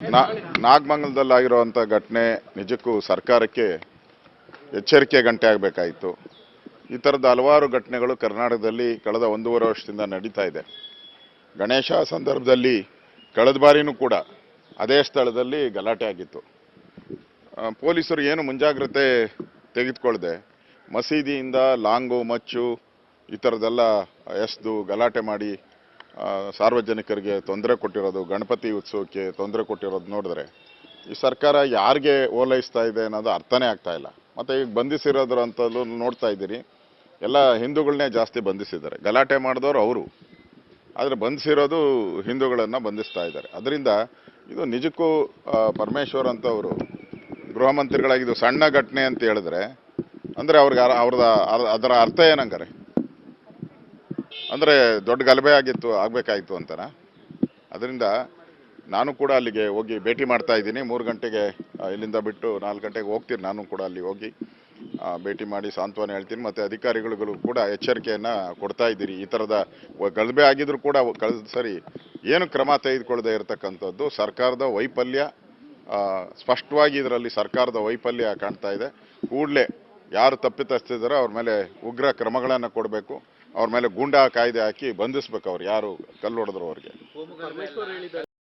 ನಾ ನಾಗಮಂಗಲದಲ್ಲಾಗಿರುವಂಥ ಘಟನೆ ನಿಜಕ್ಕೂ ಸರ್ಕಾರಕ್ಕೆ ಎಚ್ಚರಿಕೆ ಗಂಟೆ ಆಗಬೇಕಾಯಿತು. ಈ ಥರದ ಹಲವಾರು ಘಟನೆಗಳು ಕರ್ನಾಟಕದಲ್ಲಿ ಕಳೆದ ಒಂದೂವರೆ ವರ್ಷದಿಂದ ನಡೀತಾ ಇದೆ. ಗಣೇಶ ಸಂದರ್ಭದಲ್ಲಿ ಕಳೆದ ಬಾರಿನೂ ಕೂಡ ಅದೇ ಸ್ಥಳದಲ್ಲಿ ಗಲಾಟೆ ಆಗಿತ್ತು. ಪೊಲೀಸರು ಏನು ಮುಂಜಾಗ್ರತೆ ತೆಗೆದುಕೊಳ್ಳದೆ ಮಸೀದಿಯಿಂದ ಲಾಂಗು, ಮಚ್ಚು, ಈ ಥರದ್ದೆಲ್ಲ ಎಸ್ದು ಗಲಾಟೆ ಮಾಡಿ ಸಾರ್ವಜನಿಕರಿಗೆ ತೊಂದರೆ ಕೊಟ್ಟಿರೋದು, ಗಣಪತಿ ಉತ್ಸವಕ್ಕೆ ತೊಂದರೆ ಕೊಟ್ಟಿರೋದು ನೋಡಿದ್ರೆ, ಈ ಸರ್ಕಾರ ಯಾರಿಗೆ ಓಲೈಸ್ತಾ ಇದೆ ಅನ್ನೋದು ಅರ್ಥನೇ ಆಗ್ತಾ ಇಲ್ಲ. ಮತ್ತು ಈಗ ಬಂಧಿಸಿರೋದ್ರ ಅಂತಲೂ ನೋಡ್ತಾ ಇದ್ದೀರಿ, ಎಲ್ಲ ಹಿಂದೂಗಳನ್ನೇ ಜಾಸ್ತಿ ಬಂಧಿಸಿದ್ದಾರೆ. ಗಲಾಟೆ ಮಾಡಿದವರು ಅವರು. ಆದರೆ ಬಂಧಿಸಿರೋದು ಹಿಂದೂಗಳನ್ನು ಬಂಧಿಸ್ತಾ ಇದ್ದಾರೆ. ಅದರಿಂದ ಇದು ನಿಜಕ್ಕೂ ಪರಮೇಶ್ವರ್ ಅಂತವರು, ಗೃಹ ಮಂತ್ರಿಗಳಾಗಿದ್ದು ಸಣ್ಣ ಘಟನೆ ಅಂತ ಹೇಳಿದ್ರೆ, ಅಂದರೆ ಅವ್ರಿಗೆ ಅವ್ರದ, ಅದರ ಅರ್ಥ ಏನಂಗಾರೆ? ಅಂದರೆ ದೊಡ್ಡ ಗಲಭೆ ಆಗಿತ್ತು, ಆಗಬೇಕಾಯಿತು ಅಂತಾನೆ. ಅದರಿಂದ ನಾನು ಕೂಡ ಅಲ್ಲಿಗೆ ಹೋಗಿ ಭೇಟಿ ಮಾಡ್ತಾ ಇದ್ದೀನಿ. ಮೂರು ಗಂಟೆಗೆ ಇಲ್ಲಿಂದ ಬಿಟ್ಟು ನಾಲ್ಕು ಗಂಟೆಗೆ ಹೋಗ್ತೀನಿ. ನಾನು ಕೂಡ ಅಲ್ಲಿ ಹೋಗಿ ಭೇಟಿ ಮಾಡಿ ಸಾಂತ್ವನ ಹೇಳ್ತೀನಿ. ಮತ್ತು ಅಧಿಕಾರಿಗಳು ಕೂಡ ಎಚ್ಚರಿಕೆಯನ್ನು ಕೊಡ್ತಾ ಇದ್ದೀರಿ. ಈ ಥರದ ಗಲಭೆ ಆಗಿದ್ರು ಕೂಡ ಕಳ್, ಸರಿ, ಏನು ಕ್ರಮ ತೆಗೆದುಕೊಳ್ಳದೆ ಇರತಕ್ಕಂಥದ್ದು ಸರ್ಕಾರದ ವೈಫಲ್ಯ ಸ್ಪಷ್ಟವಾಗಿ ಇದರಲ್ಲಿ ಸರ್ಕಾರದ ವೈಫಲ್ಯ ಕಾಣ್ತಾ ಇದೆ. ಕೂಡಲೇ ಯಾರು ತಪ್ಪಿತಸ್ಥಿದಾರೋ ಅವ್ರ ಮೇಲೆ ಉಗ್ರ ಕ್ರಮಗಳನ್ನು ಕೊಡಬೇಕು, ಅವ್ರ ಮೇಲೆ ಗೂಂಡಾ ಕಾಯ್ದೆ ಹಾಕಿ ಬಂಧಿಸ್ಬೇಕು ಅವ್ರು ಯಾರು ಕಲ್ಲು ಹೊಡೆದ್ರು ಅವ್ರಿಗೆ.